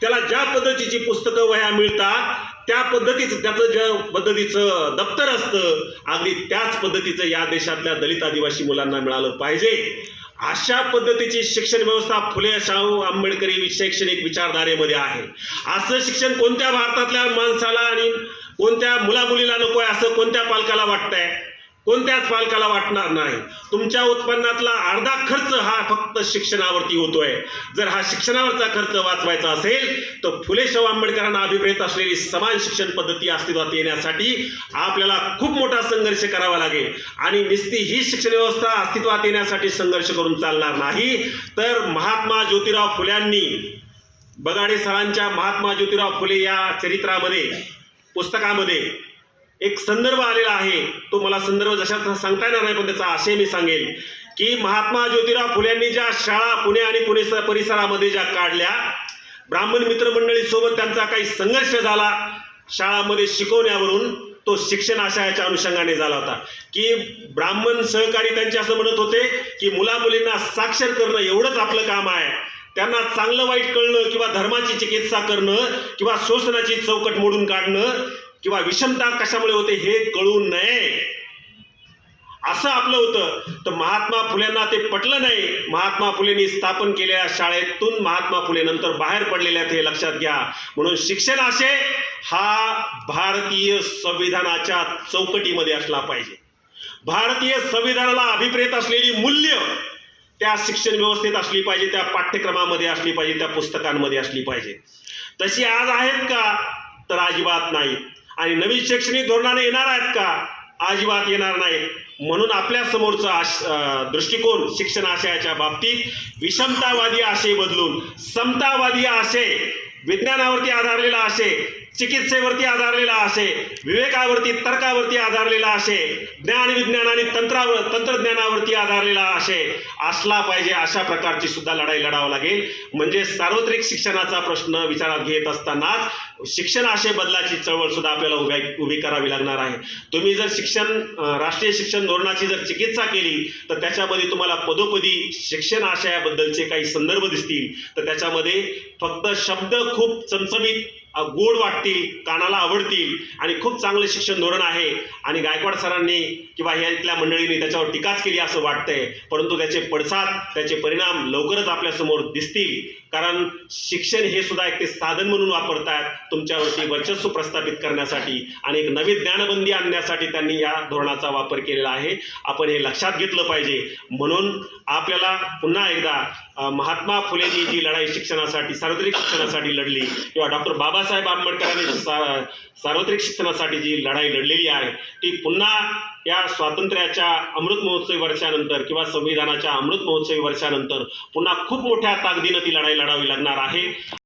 त्याला ज्या पद्धतीची पुस्तकं वह्या मिळतात त्या पद्धतीचं त्याचं ज्या पद्धतीचं दप्तर असतं अगदी त्याच पद्धतीचं या देशातल्या दलित आदिवासी मुलांना मिळालं पाहिजे. अशा पद्धतीची शिक्षण व्यवस्था फुले शाहू आंबेडकरी शैक्षणिक विचारधारेमध्ये आहे. असं शिक्षण कोणत्या भारतातल्या माणसाला आणि कोणत्या मुलामुलीला नको आहे असं कोणत्या पालकाला वाटतंय? कोणत्याच पालकाला वाटणार नाही. तुमच्या उत्पन्नातला अर्धा खर्च हा फक्त शिक्षणावरती होतोय. जर हा शिक्षणावरचा खर्च वाचवायचा असेल तर फुले शाहू आंबेडकरांना अभिप्रेत असलेली समान शिक्षण पद्धती अस्तित्वात येण्यासाठी आपल्याला खूप मोठा संघर्ष करावा लागेल. आणि नुसती ही शिक्षण व्यवस्था अस्तित्वात येण्यासाठी संघर्ष करून चालणार नाही. तर महात्मा ज्योतिराव फुल्यांनी बगाडे सरांच्या महात्मा ज्योतिराव फुले या चरित्रामध्ये पुस्तकामध्ये एक संदर्भ आलेला आहे तो मला संदर्भ जशा सांगता येणार नाही पण त्याचा आशय मी सांगेल की महात्मा ज्योतिराव फुल्यांनी ज्या शाळा पुणे आणि पुणे परिसरामध्ये ज्या काढल्या ब्राह्मण मित्रमंडळी सोबत त्यांचा काही संघर्ष झाला शाळामध्ये शिकवण्यावरून तो शिक्षण आशयाच्या अनुषंगाने झाला होता. की ब्राह्मण सहकारी त्यांचे असं म्हणत होते की मुला मुलींना साक्षर करणं एवढंच आपलं काम आहे. त्यांना चांगलं वाईट कळणं किंवा धर्माची चिकित्सा करणं किंवा शोषणाची चौकट मोडून काढणं किंवा विषमता कशामुळे होते हे कळू नये. असं आपलं होतं. तर महात्मा फुलेंना ते पटलं नाही. महात्मा फुलेंनी स्थापन केलेल्या शाळेतून महात्मा फुले नंतर बाहेर पडलेल्या ते लक्षात घ्या. म्हणून शिक्षण असे हा भारतीय संविधानाच्या चौकटीमध्ये असला पाहिजे. भारतीय संविधानाला अभिप्रेत असलेली मूल्य त्या शिक्षण व्यवस्थेत असली पाहिजे त्या पाठ्यक्रमामध्ये असली पाहिजे त्या पुस्तकांमध्ये असली पाहिजे. तशी आज आहेत का? तर अजिबात नाही आणि नवीन शैक्षणिक धोरणाने येणार आहेत का? अजिबात येणार नाहीत म्हणून आपल्या समोरचा आश- दृष्टिकोन शिक्षण आशयाच्या बाबतीत विषमतावादी आशय बदलून समतावादी आशय विज्ञानावरती आधारलेला आशय चिकित्सेवरती आधारलेला असे विवेकावरती तर्कावरती आधारलेला असे ज्ञान विज्ञान आणि तंत्रावर तंत्रज्ञानावरती आधारलेला असे असला पाहिजे अशा प्रकारची सुद्धा लढाई लढावं लागेल. म्हणजे सार्वत्रिक शिक्षणाचा प्रश्न विचारात घेत असतानाच शिक्षण आशय बदलाची चळवळ सुद्धा आपल्याला उभ्या उभी करावी लागणार आहे. तुम्ही जर शिक्षण राष्ट्रीय शिक्षण धोरणाची जर चिकित्सा केली तर त्याच्यामध्ये तुम्हाला पदोपदी शिक्षण आशयाबद्दलचे काही संदर्भ दिसतील. तर त्याच्यामध्ये फक्त शब्द खूप चमचमीत गोड वाटतील कानाला आवडतील आणि खूप चांगलं शिक्षण धोरण आहे. आणि गायकवाड सरांनी किंवा ह्या इथल्या मंडळींनी त्याच्यावर टीकाच केली असं वाटतंय. परंतु त्याचे पडसाद त्याचे परिणाम लवकरच आपल्यासमोर दिसतील. कारण शिक्षण हे सुद्धा एक ते साधन म्हणून वापरतात तुमच्यावरती वर्चस्व प्रस्थापित करण्यासाठी आणि एक नवी ज्ञानबंदी आणण्यासाठी त्यांनी या धोरणाचा वापर केलेला आहे. आपण हे लक्षात घेतलं पाहिजे. म्हणून आपल्याला पुन्हा एकदा महात्मा फुलेंनी जी लढाई शिक्षणासाठी सार्वत्रिक शिक्षणासाठी लढली किंवा डॉक्टर बाबासाहेब आंबेडकरांनी सा सार्वत्रिक शिक्षणासाठी जी लढाई लढलेली आहे ती पुन्हा या स्वातंत्र्याच्या अमृत महोत्सवी वर्षानंतर किंवा संविधानाच्या अमृत महोत्सवी वर्षानंतर पुन्हा खूप मोठ्या ताकदीनं ती लढाई लढावी लागणार आहे.